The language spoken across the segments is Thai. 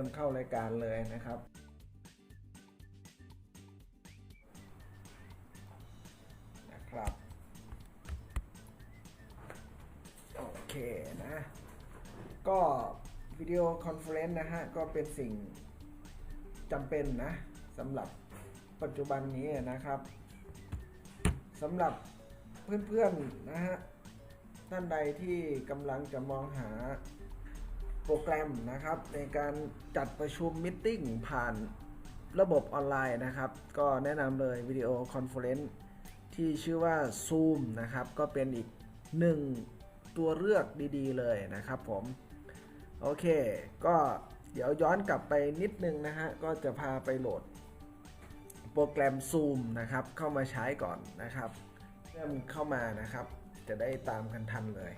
ริ่มเข้ารายการเลยนะครับ นะครับ โอเคนะ ก็วิดีโอคอนเฟอเรนซ์นะฮะ ก็เป็นสิ่งจำเป็นนะสำหรับปัจจุบันนี้นะครับสำหรับเพื่อนๆนะฮะท่านใดที่กำลังจะมองหา รแกรมนะครับ ในการจัดประชุมมิ팅ผ่านระบบออนไลน์นะครับ ก็แนะนำเลยวิดีโอคอนเฟอเรนซ์ที่ชื่อว่า Zoom นะครับ ก็เป็นอีกหนึ่งตัวเลือกดีๆเลยนะครับผม โอเค ก็เดี๋ยวย้อนกลับไปนิดนึงนะฮะ ก็จะพาไปโหลดโปรแกรม Zoom นะครับ เข้ามาใช้ก่อนนะครับ เริ่มเข้ามานะครับ จะได้ตามกันทันเลย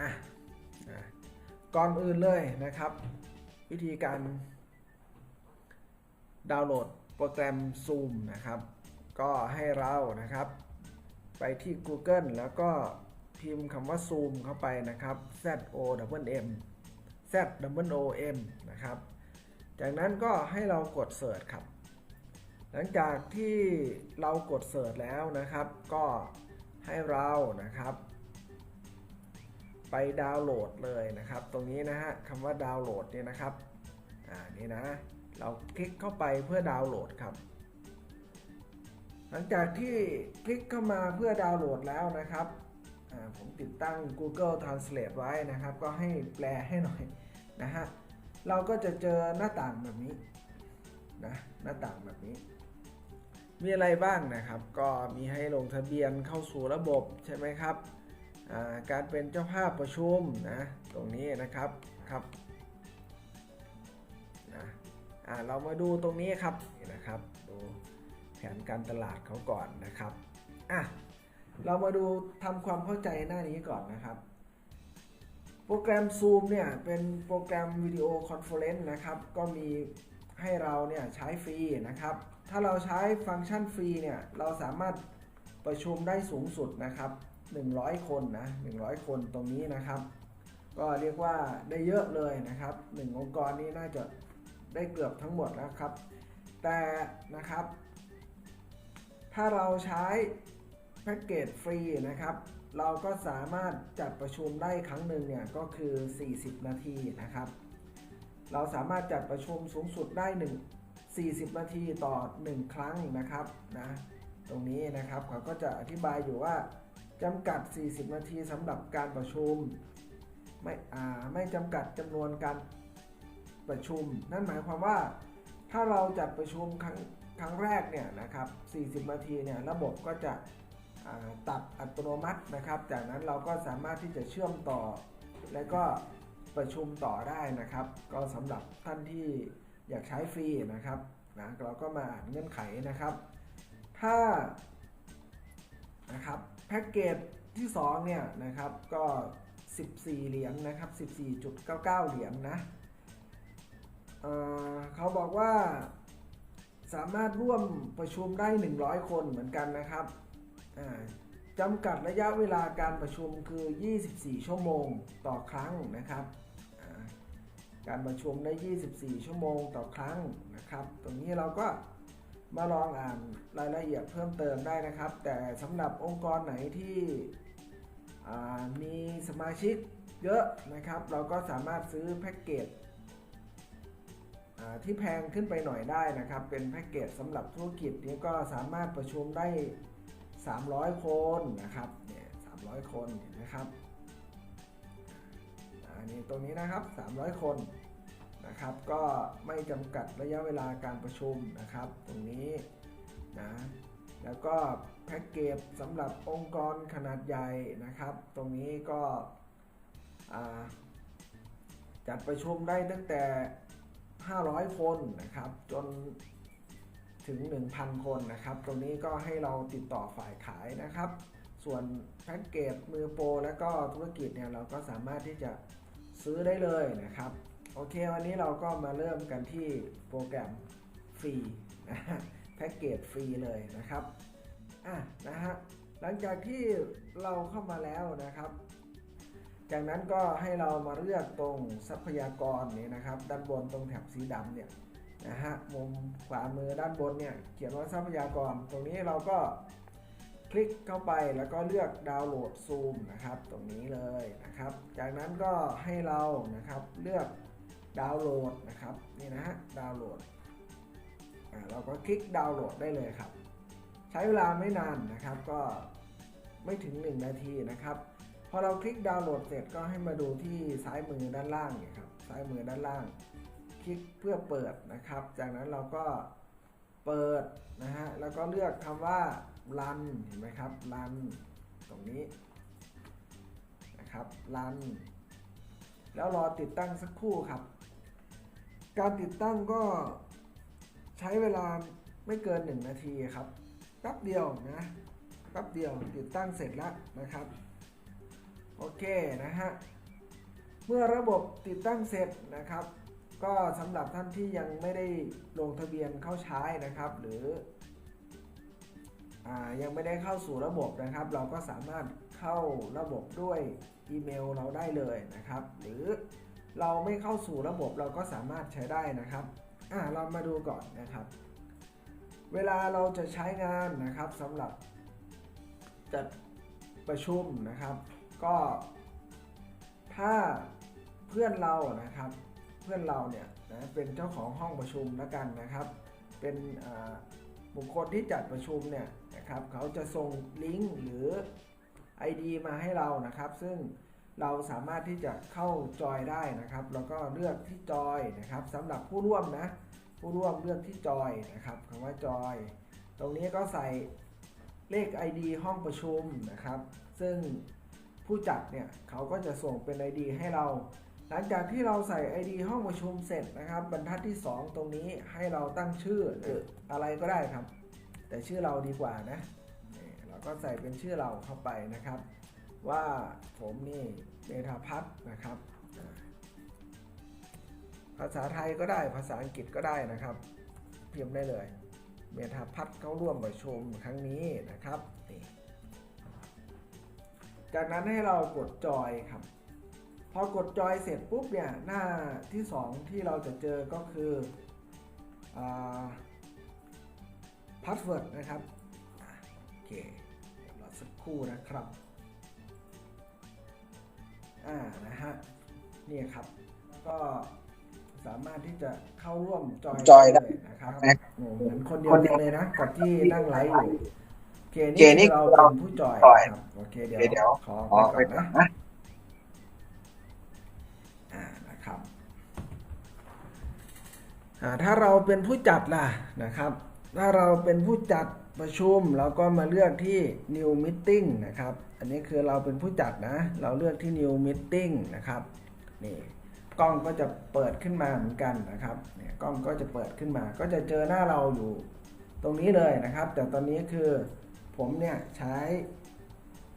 อะก่อนอื่นเลยนะครับ วิธีการดาวน์โหลดโปรแกรม Zoom นะครับ ก็ให้เรานะครับ ไปที่ Google แล้วก็พิมพ์คำว่า Zoom เข้าไปนะครับ Z O W M Z W O M นะครับ จากนั้นก็ให้เรากด Search ครับ หลังจากที่เรากด Search แล้วนะครับ ก็ให้เรานะครับ ไปดาวน์โหลดเลยนะครับ ตรงนี้นะฮะคำว่าดาวน์โหลดเนี่ยนะครับอ่านี่นะเราคลิกเข้าไปเพื่อดาวน์โหลดครับ หลังจากที่คลิกเข้ามาเพื่อดาวน์โหลดแล้วนะครับผมติดตั้ง Google Translate ไว้นะครับ ก็ให้แปลให้หน่อยนะฮะเราก็จะเจอหน้าต่างแบบนี้นะหน้าต่างแบบนี้ มีอะไรบ้างนะครับ ก็มีให้ลงทะเบียนเข้าสู่ระบบใช่ไหมครับ การเป็นเจ้าภาพประชุมนะตรงนี้นะครับครับนะเรามาดูตรงนี้ครับนะครับดูแผนการตลาดเขาก่อนนะครับอะเรามาดูทำความเข้าใจหน้านี้ก่อนนะครับ โปรแกรม Zoom เนี่ยเป็นโปรแกรมวิดีโอคอนเฟอเรนซ์นะครับก็มีให้เราเนี่ยใช้ฟรีนะครับ ถ้าเราใช้ฟังก์ชันฟรีเนี่ยเราสามารถประชุมได้สูงสุดนะครับ 100 คนนะ100 คนตรงนี้นะครับ ก็เรียกว่าได้เยอะเลยนะครับ 1 องค์กรนี้น่าจะได้เกือบทั้งหมดแล้วครับ แต่นะครับ ถ้าเราใช้แพ็กเกจฟรีนะครับ เราก็สามารถจัดประชุมได้ครั้งหนึ่งเนี่ยก็คือ 40 นาทีนะครับ เราสามารถจัดประชุมสูงสุดได้ 1 40 นาทีต่อ 1 ครั้งนะครับนะตรงนี้นะครับเขาก็จะอธิบายอยู่ว่า จำกัด 40 นาทีสำหรับการประชุม ไม่ไม่จำกัดจำนวนการประชุม นั่นหมายความว่า ถ้าเราจัดประชุมครั้งครั้งแรกเนี่ยนะครับ 40 นาทีเนี่ยระบบก็จะตัดอัตโนมัตินะครับ จากนั้นเราก็สามารถที่จะเชื่อมต่อ และก็ประชุมต่อได้นะครับ ก็สำหรับท่านที่อยากใช้ฟรีนะครับนะเราก็มาเงื่อนไขนะครับ ถ้านะครับ แพ็กเกจที่2เนี่ยนะครับก็ 14 เหรียญนนะครับ 14.99 เหรียญนนะเเขาบอกว่าสามารถร่วมประชุมได้ 100 คนเหมือนกันนะครับจำกัดระยะเวลาการประชุมคือ 24 ชั่วโมงต่อครั้งนะครับ การประชุมได้ 24 ชั่วโมงต่อครั้งนะครับ ตรงนี้เราก็ มาลองอ่านรายละเอียดเพิ่มเติมได้นะครับ แต่สำหรับองค์กรไหนที่มีสมาชิกเยอะนะครับ เราก็สามารถซื้อแพ็กเกจที่แพงขึ้นไปหน่อยได้นะครับ เป็นแพ็กเกจสำหรับธุรกิจนี้ก็สามารถประชุมได้ 300 คนนะครับเนี่ย300 คนนะครับอันนี้ตรงนี้นะครับ 300 คน นะครับ ก็ไม่จำกัดระยะเวลาการประชุมนะครับ ตรงนี้นะแล้วก็แพ็กเกจสำหรับองค์กรขนาดใหญ่นะครับ ตรงนี้ก็จัดประชุมได้ตั้งแต่ 500 คนนะครับ จนถึง 1,000 คนนะครับ ตรงนี้ก็ให้เราติดต่อฝ่ายขายนะครับ ส่วนแพ็กเกจมือโปรและก็ธุรกิจเนี่ยเราก็สามารถที่จะซื้อได้เลยนะครับ โอเค วันนี้เราก็มาเริ่มกันที่โปรแกรมฟรีแพ็กเกจฟรีเลยนะครับอะนะฮะหลังจากที่เราเข้ามาแล้วนะครับ จากนั้นก็ให้เรามาเลือกตรงทรัพยากรนี่นะครับ ด้านบนตรงแถบสีดำเนี่ยนะฮะมุมขวามือด้านบนเนี่ยเขียนว่าทรัพยากร ตรงนี้เราก็คลิกเข้าไปแล้วก็เลือกดาวน์โหลดซูมนะครับ ตรงนี้เลยนะครับ จากนั้นก็ให้เรานะครับเลือก ดาวน์โหลดนะครับนี่นะฮะดาวน์โหลดอ่าเราก็คลิกดาวน์โหลดได้เลยครับ ใช้เวลาไม่นานนะครับก็ไม่ถึง 1 นาทีนะครับพอเราคลิกดาวน์โหลดเสร็จก็ให้มาดูที่ซ้ายมือด้านล่างเนี่ยครับซ้ายมือด้านล่าง คลิกเพื่อเปิดนะครับ จากนั้นเราก็เปิดนะฮะแล้วก็เลือกคำว่า run เห็นไหมครับ run ตรงนี้นะครับ run แล้วรอติดตั้งสักครู่ครับ การติดตั้งก็ใช้เวลาไม่เกิน 1 นาทีครับแป๊บเดียวนะแป๊บเดียวติดตั้งเสร็จแล้วนะครับ โอเคนะฮะเมื่อระบบติดตั้งเสร็จนะครับ ก็สำหรับท่านที่ยังไม่ได้ลงทะเบียนเข้าใช้นะครับ หรืออยังไม่ได้เข้าสู่ระบบนะครับ เราก็สามารถเข้าระบบด้วยอีเมลเราได้เลยนะครับ หรือ เราไม่เข้าสู่ระบบเราก็สามารถใช้ได้นะครับอ่าเรามาดูก่อนนะครับ เวลาเราจะใช้งานนะครับสำหรับจัดประชุมนะครับ ก็ถ้าเพื่อนเรานะครับ เพื่อนเราเนี่ยนะเป็นเจ้าของห้องประชุมแล้วกันนะครับ เป็นบุคคลที่จัดประชุมเนี่ยนะครับเขาจะส่งลิงก์หรือ ID มาให้เรานะครับ ซึ่ง เราสามารถที่จะเข้าจอยได้นะครับ แล้วก็เลือกที่จอยนะครับสำหรับผู้ร่วมนะ ผู้ร่วมเลือกที่จอยนะครับคำว่าจอย ตรงนี้ก็ใส่เลข ID ห้องประชุมนะครับ ซึ่งผู้จัดเนี่ยเขาก็จะส่งเป็น ID ให้เรา หลังจากที่เราใส่ ID ห้องประชุมเสร็จนะครับ บรรทัดที่ 2 ตรงนี้ให้เราตั้งชื่อหรืออะไรก็ได้ครับ แต่ชื่อเราดีกว่านะเราก็ใส่เป็นชื่อเราเข้าไปนะครับ ว่าผมนี่เมธาพัฒนะครับ ภาษาไทยก็ได้ภาษาอังกฤษก็ได้นะครับพิมพ์ได้เลย เมธาพัฒเข้าร่วมประชุมครั้งนี้นะครับนี่จากนั้นให้เรากดจอยครับ พอกดจอยเสร็จปุ๊บเนี่ยหน้าที่ 2 ที่เราจะเจอก็คือพาสเวิร์ดนะครับโอเคเดี๋ยวรอสักครู่นะครับ อ่านะฮะนี่ครับ ก็สามารถที่จะเข้าร่วมจอยจอยได้เลยนะครับโอ้เหมือนคนเดียวกันเลยนะกับที่นั่งไลฟ์อยู่โอเคโอเคนี่นี่คือเราเป็นผู้จอยจอยครับโอเคเดี๋ยวเดี๋ยวขออ๋อไปไปก่อนก่อนนะนะอ่านะครับอ่าถ้าเราเป็นผู้จัดล่ะนะครับ ถ้าเราเป็นผู้จัด ประชุมเราก็มาเลือกที่ new meeting นะครับ อันนี้คือเราเป็นผู้จัดนะ เราเลือกที่ new meeting นะครับ นี่กล้องก็จะเปิดขึ้นมาเหมือนกันนะครับ เนี่ยกล้องก็จะเปิดขึ้นมา ก็จะเจอหน้าเราอยู่ตรงนี้เลยนะครับ แต่ตอนนี้คือผมเนี่ยใช้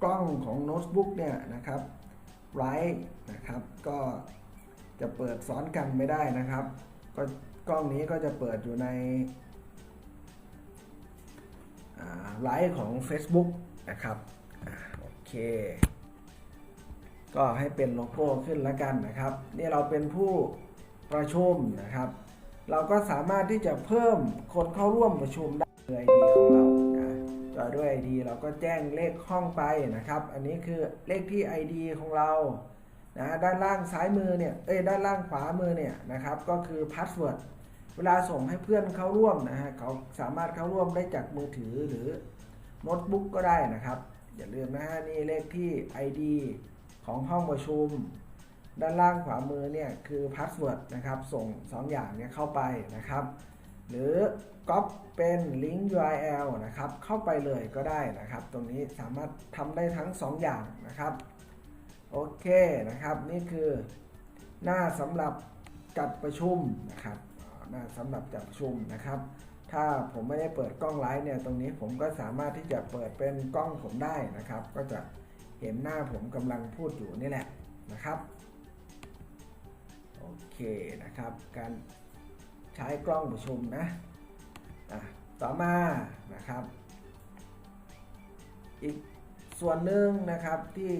กล้องของโน้ตบุ๊กเนี่ยนะครับไรนะครับ ก็จะเปิดซ้อนกันไม่ได้นะครับ ก็กล้องนี้ก็จะเปิดอยู่ใน ไลฟ์ของ Facebook นะครับอโอเคก็ให้เป็นโลโก้ขึ้นแล้วกันนะครับ นี่เราเป็นผู้ประชุมนะครับ เราก็สามารถที่จะเพิ่มคนเข้าร่วมประชุมได้ด้วย ID ของเรานะจอด้วย ID เราก็แจ้งเลขห้องไปนะครับ อันนี้คือเลขที่ ID ของเรานะด้านล่างซ้ายมือเนี่ยเอ้ยด้านล่างขวามือเนี่ยนะครับ ก็คือพาสเวิร์ด เวลาส่งให้เพื่อนเข้าร่วมนะฮะเขาสามารถเข้าร่วมได้จากมือถือหรือโน้ตบุ๊กก็ได้นะครับ อย่าลืมนะฮะนี่เลขที่ ID ของห้องประชุม ด้านล่างขวามือเนี่ยคือพาสเวิร์ดนะครับ ส่ง 2 อย่างเนี้เข้าไปนะครับ หรือก๊อปเป็นลิงก์ URL นะครับ เข้าไปเลยก็ได้นะครับ ตรงนี้สามารถทำได้ทั้ง 2 อย่างนะครับโอเคนะครับ นี่คือหน้าสำหรับจัดประชุมนะครับ น้าสำหรับจัดประชุมนะครับ ถ้าผมไม่ได้เปิดกล้องไลฟ์เนี่ยตรงนี้ผมก็สามารถที่จะเปิดเป็นกล้องผมได้นะครับ ก็จะเห็นหน้าผมกำลังพูดอยู่นี่แหละนะครับโอเคนะครับ การใช้กล้องประชุมนะอะต่อมานะครับ อีกส่วนหนึ่งนะครับที่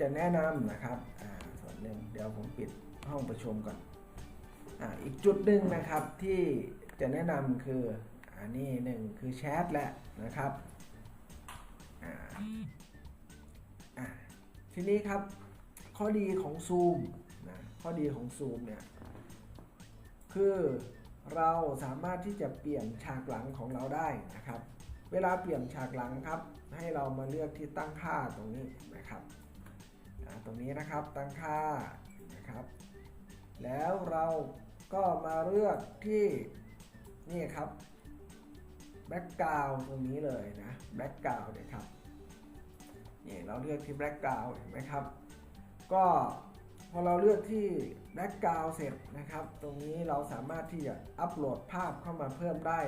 จะแนะนำนะครับส่วนหนึ่งเดี๋ยวผมปิดห้องประชุมก่อน อีกจุดหนึ่งนะครับที่จะแนะนำคืออันนี้หนึ่งคือแชทแหละนะครับทีนี้ครับข้อดีของ Zoom นะข้อดีของ Zoom เนี่ยคือเราสามารถที่จะเปลี่ยนฉากหลังของเราได้นะครับ เวลาเปลี่ยนฉากหลังครับ ให้เรามาเลือกที่ตั้งค่าตรงนี้นะครับตรงนี้นะครับตั้งค่านะครับ แล้วเรา ก็มาเลือกที่นี่ครับแบ็กกราวตรงนี้เลยนะแบ็กกราวเนี่ยครับนี่เราเลือกที่แบ็กกราวเห็นไหมครับ ก็พอเราเลือกที่แบ็กกราวเสร็จนะครับ ตรงนี้เราสามารถที่จะอัปโหลดภาพเข้ามาเพิ่มได้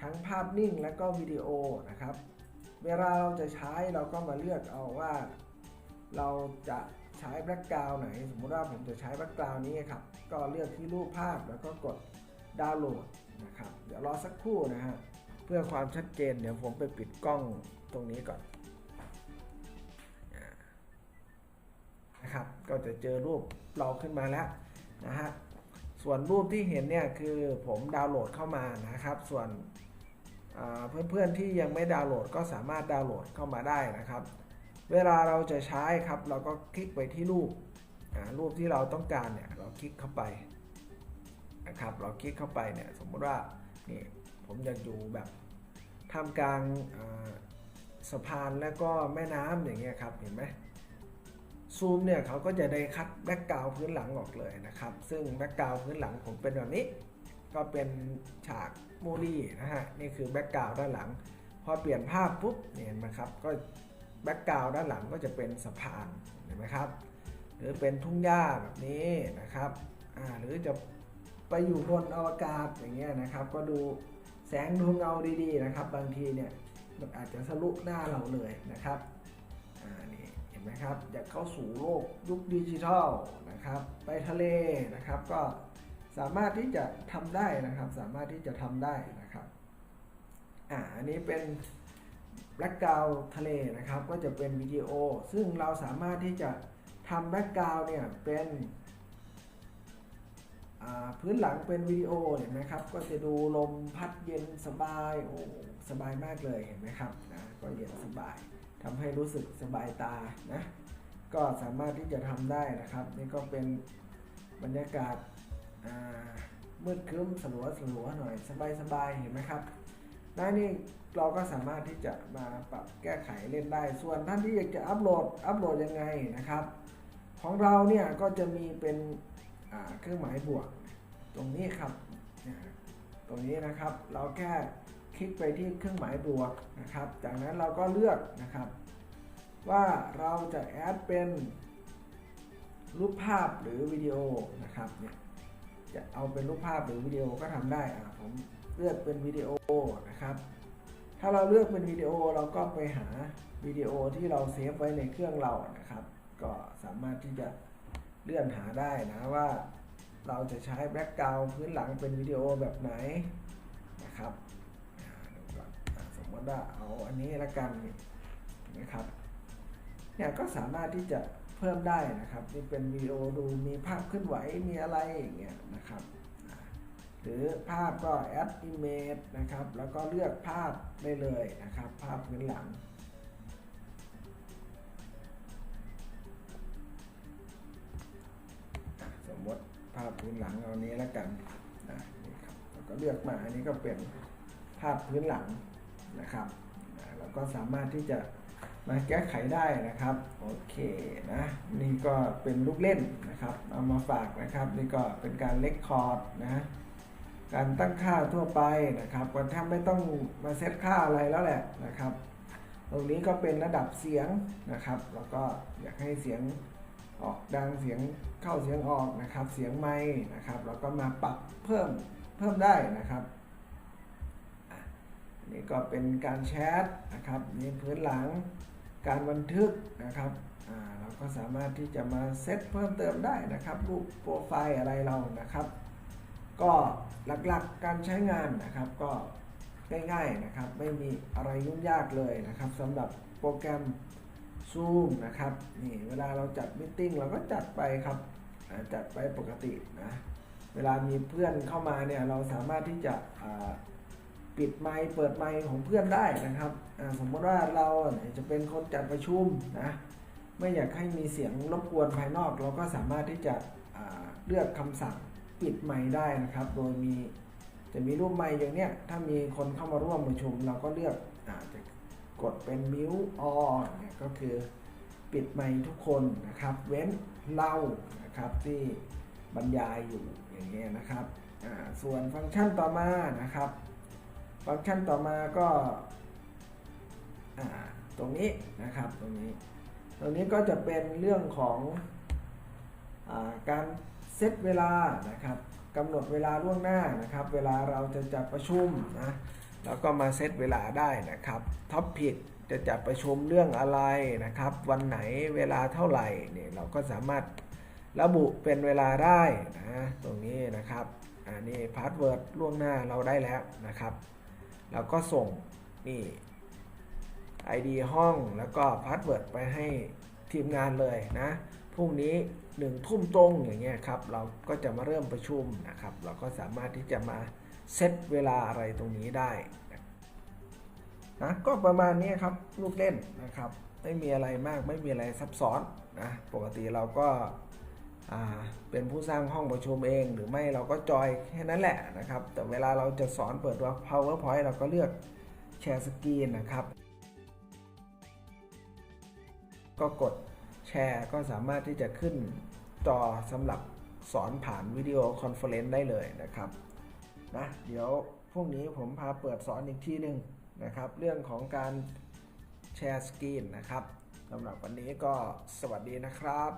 ทั้งภาพนิ่งและก็วิดีโอนะครับ เวลาเราจะใช้เราก็มาเลือกเอาว่า เราจะ ช้แบ็กกราวไหน สมมุติว่าผมจะใช้แบ็กกราวนี้ครับ ก็เลือกที่รูปภาพแล้วก็กดดาวน์โหลดนะครับ เดี๋ยวรอสักครู่นะฮะ เพื่อความชัดเจนเดี๋ยวผมไปปิดกล้องตรงนี้ก่อนนะครับ ก็จะเจอรูปเราขึ้นมาแล้วนะฮะ ส่วนรูปที่เห็นเนี่ยคือผมดาวน์โหลดเข้ามานะครับ ส่วนเพื่อนๆที่ยังไม่ดาวน์โหลดก็สามารถดาวน์โหลดเข้ามาได้นะครับ เวลาเราจะใช้ครับ เราก็คลิกไปที่รูปรูปที่เราต้องการเนี่ยเราคลิกเข้าไปนะครับ เราคลิกเข้าไปเนี่ยสมมติว่านี่ผมอยากอยู่แบบท่ามกลางสะพานแล้วก็แม่น้ำอย่างเงี้ยครับเห็นไหมซูมเนี่ยเขาก็จะได้คัดแบ็กกราวพื้นหลังออกเลยนะครับ ซึ่งแบ็กกราวพื้นหลังผมเป็นแบบนี้ ก็เป็นฉากมูลี่นะฮะนี่คือแบ็กกราวด้านหลัง พอเปลี่ยนภาพปุ๊บเห็นไหมครับก็ แบ็กกราวด้านหลังก็จะเป็นสะพานเห็นไหมครับ หรือเป็นทุ่งหญ้าแบบนี้นะครับอ่าหรือจะไปอยู่บนอวกาศอย่างเงี้ยนะครับ ก็ดูแสงดูเงาดีๆนะครับ บางทีเนี่ยมันอาจจะทะลุหน้าเราเลยนะครับอ่านี่เห็นไหมครับอยากเข้าสู่โลกยุคดิจิทัลนะครับ ไปทะเลนะครับ ก็สามารถที่จะทำได้นะครับ สามารถที่จะทำได้นะครับอ่าอันนี้เป็น แบ็กกราวทะเลนะครับ ก็จะเป็นวิดีโอ ซึ่งเราสามารถที่จะทำแบ็กกราวเนี่ยเป็นพื้นหลังเป็นวิดีโอเห็นไหมครับ ก็จะดูลมพัดเย็นสบายโอ้สบายมากเลยเห็นไหมครับนะก็เย็นสบายทำให้รู้สึกสบายตานะก็สามารถที่จะทำได้นะครับ นี่ก็เป็นบรรยากาศามืดครึ้มสลัวสลัวหน่อยสบายสบายเห็นไหมครับ หน้นี่เราก็สามารถที่จะมาปรับแก้ไขเล่นได้ ส่วนท่านที่อยากจะอัปโหลดอัปโหลดยังไงนะครับ ของเราเนี่ยก็จะมีเป็นเครื่องหมายบวกตรงนี้ครับ ตรงนี้นะครับเราแค่คลิกไปที่เครื่องหมายบวกนะครับ จากนั้นเราก็เลือกนะครับ ว่าเราจะแอดเป็นรูปภาพหรือวิดีโอนะครับเนี่ยจะเอาเป็นรูปภาพหรือวิดีโอก็ทำได้อ่าผม เลือกเป็นวิดีโอนะครับ ถ้าเราเลือกเป็นวิดีโอเราก็ไปหาวิดีโอที่เราเซฟไว้ในเครื่องเรานะครับ ก็สามารถที่จะเลื่อนหาได้นะว่าเราจะใช้แบ็กกราวด์พื้นหลังเป็นวิดีโอแบบไหนนะครับดูก่อนสมมติว่าเอาอันนี้ละกันนะครับเนี่ยก็สามารถที่จะเพิ่มได้นะครับนี่เป็นวิดีโอดูมีภาพเคลื่อนไหวมีอะไรอย่างเงี้ยนะครับ หรือภาพก็ add image นะครับ แล้วก็เลือกภาพได้เลยนะครับ ภาพพื้นหลัง สมมติภาพพื้นหลังเอานี้แล้วกันนะนี่ครับแล้วก็เลือกมาอันนี้ก็เป็นภาพพื้นหลังนะครับนะเราก็สามารถที่จะมาแก้ไขได้นะครับ โอเคนะนี่ก็เป็นลูกเล่นนะครับ เอามาฝากนะครับ นี่ก็เป็นการเลคคอร์ดนะ การตั้งค่าทั่วไปนะครับก็แทบไม่ต้องมาเซตค่าอะไรแล้วแหละนะครับ ตรงนี้ก็เป็นระดับเสียงนะครับ แล้วก็อยากให้เสียงออกดังเสียงเข้าเสียงออกนะครับ เสียงไม้นะครับ แล้วก็มาปรับเพิ่มเพิ่มได้นะครับนนี่ก็เป็นการแชทนะครับนี่พื้นหลังการบันทึกนะครับอ่าเราก็สามารถที่จะมาเซตเพิ่มเติมได้นะครับ รูปโปรไฟล์อะไรเรานะครับ ก็หลักๆการใช้งานนะครับก็ง่ายๆนะครับ ไม่มีอะไรยุ่งยากเลยนะครับสำหรับโปรแกรมซูมนะครับนี่เวลาเราจัดมิทติ้งเราก็จัดไปครับจัดไปปกตินะเวลามีเพื่อนเข้ามาเนี่ยเราสามารถที่จะปิดไมค์เปิดไมค์ของเพื่อนได้นะครับสมมติว่าเราจะเป็นคนจัดประชุมนะไม่อยากให้มีเสียงรบกวนภายนอก เราก็สามารถที่จะเลือกคำสั่ง ปิดไมค์ได้นะครับ โดยมีจะมีรูปไมค์อย่างเนี้ย ถ้ามีคนเข้ามาร่วมประชุม เราก็เลือกอาจะกดเป็นมิวออเนี่ยก็คือปิดไมค์ทุกคนนะครับ เว้นเรานะครับที่บรรยายอยู่อย่างเงี้ยนะครับส่วนฟังก์ชันต่อมานะครับ ฟังก์ชันต่อมาก็าตรงนี้นะครับตรงนี้ ตรงนี้ก็จะเป็นเรื่องของอาการ เซตเวลานะครับกำหนดเวลาล่วงหน้านะครับ เวลาเราจะจัดประชุมนะเราก็มาเซตเวลาได้นะครับท็อปพิกจะจัดประชุมเรื่องอะไรนะครับ วันไหนเวลาเท่าไหร่เนี่ยเราก็สามารถระบุเป็นเวลาได้นะตรงนี้นะครับอันนี้พาสเวิร์ดล่วงหน้าเราได้แล้วนะครับเราก็ส่งนี่ ID ห้องแล้วก็พาสเวิร์ดไปให้ทีมงานเลยนะพรุ่งนี้ หนึ่งทุ่มตรงอย่างเงี้ยครับเราก็จะมาเริ่มประชุมนะครับ เราก็สามารถที่จะมาเซตเวลาอะไรตรงนี้ได้นะก็ประมาณนี้ครับลูกเล่นนะครับ ไม่มีอะไรมากไม่มีอะไรซับซ้อนนะปกติเราก็เป็นผู้สร้างห้องประชุมเอง หรือไม่เราก็จอยแค่นั้นแหละนะครับ แต่เวลาเราจะสอนเปิดว่า PowerPoint เราก็เลือกแชร์สกรีนนะครับ ก็กด แชร์ก็สามารถที่จะขึ้นจอสำหรับสอนผ่านวิดีโอคอนเฟอเรนซ์ได้เลยนะครับนะเดี๋ยวพรุ่งนี้ผมพาเปิดสอนอีกที่หนึ่งนะครับ เรื่องของการแชร์สกรีนนะครับสำหรับวันนี้ก็สวัสดีนะครับ